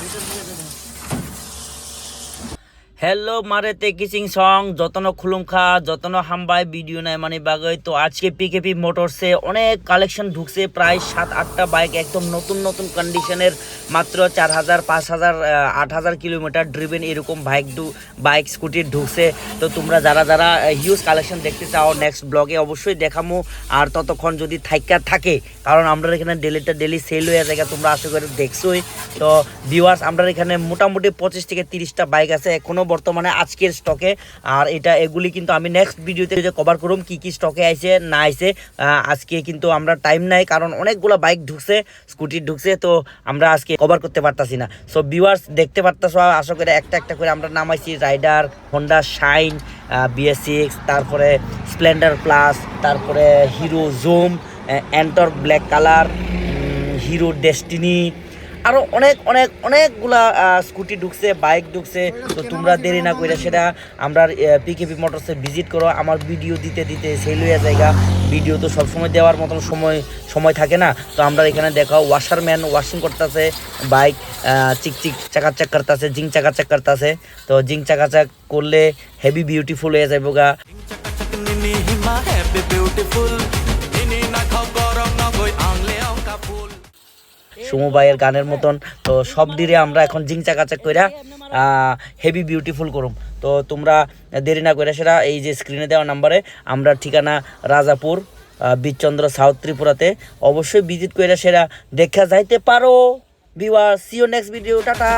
Dedim niye dedim. Hello মারেতে কিচিং সং, যতন খুলুমখা, যতন হামবাই ভিডিও নাই মানে বাগৈ তো আজকে পিকেপি মোটরসে অনেক কালেকশন ঢুকছে, প্রায় সাত, আটটা বাইক একদম নতুন নতুন কন্ডিশনের মাত্র চার হাজার, পাঁচ হাজার আট হাজার কিলোমিটার ড্রিভেন এরকম বাইক ডু বাইক স্কুটি ঢুকছে। তো তোমরা যারা যারা হিউজ কালেকশন দেখতে চাও নেক্সট ব্লগে অবশ্যই দেখামো। আর ততক্ষণ যদি থাইকা থাকে, কারণ আমরা এখানে ডেলিটা ডেলি সেল হয়ে যায়, তোমরা আশা করি দেখছোই। তো ভিউয়ার্স আমরা এখানে মোটামুটি পঁচিশ থেকে তিরিশটা বাইক আছে, এখনও বর্তমানে আজকের স্টকে আর এটা, এগুলি কিন্তু আমি নেক্সট ভিডিওতে যে কভার করুম, কি কি স্টকে আইছে, না আইছে আজকে কিন্তু আমরা টাইম নাই, কারণ অনেকগুলো বাইক ঢুকছে স্কুটি ঢুকছে, তো আমরা আজকে কভার করতে পারতাছি না। সো ভিউয়ার্স দেখতে পারতাছো, আশা করে একটা একটা করে আমরা নামাইছি rider Honda Shine BS six তারপরে স্প্লেন্ডার প্লাস তারপরে হিরো জুম অ্যান্টর ব্ল্যাক কালার হিরো ডেস্টিনি আরও অনেক অনেক, অনেকগুলা স্কুটি ঢুকছে, বাইক ঢুকছে। তো তোমরা দেরি না করে সেটা আমরা পিকেপি মোটরসে ভিজিট করো। আমার ভিডিও দিতে দিতে সেল হয়ে জায়গা ভিডিও তো সবসময় দেওয়ার মতন সময় সময় থাকে না। তো আমরা এখানে দেখাও ওয়াশারম্যান ওয়াশিং করতেছে বাইক চিক চিক চাকাচাক করতেছে, জিং চাকাচাক করতেছে। তো জিং চাকাচাক করলে হেভি বিউটিফুল হয়ে যাবে গা সুমু ভাইয়ের গানের মতন তো সব দিরে আমরা এখন জিংচা চাকাচাক কইরা হেভি বিউটিফুল করুম তো তোমরা দেরি না করে সেটা এই যে স্ক্রিনে দেওয়া নাম্বারে আমরা ঠিকানা রাজাপুর আহ, বীরচন্দ্র সাউথ ত্রিপুরাতে অবশ্যই ভিজিট করে সেরা দেখা যাইতে পারো বিওয়া সিও নেক্সট ভিডিও টাটা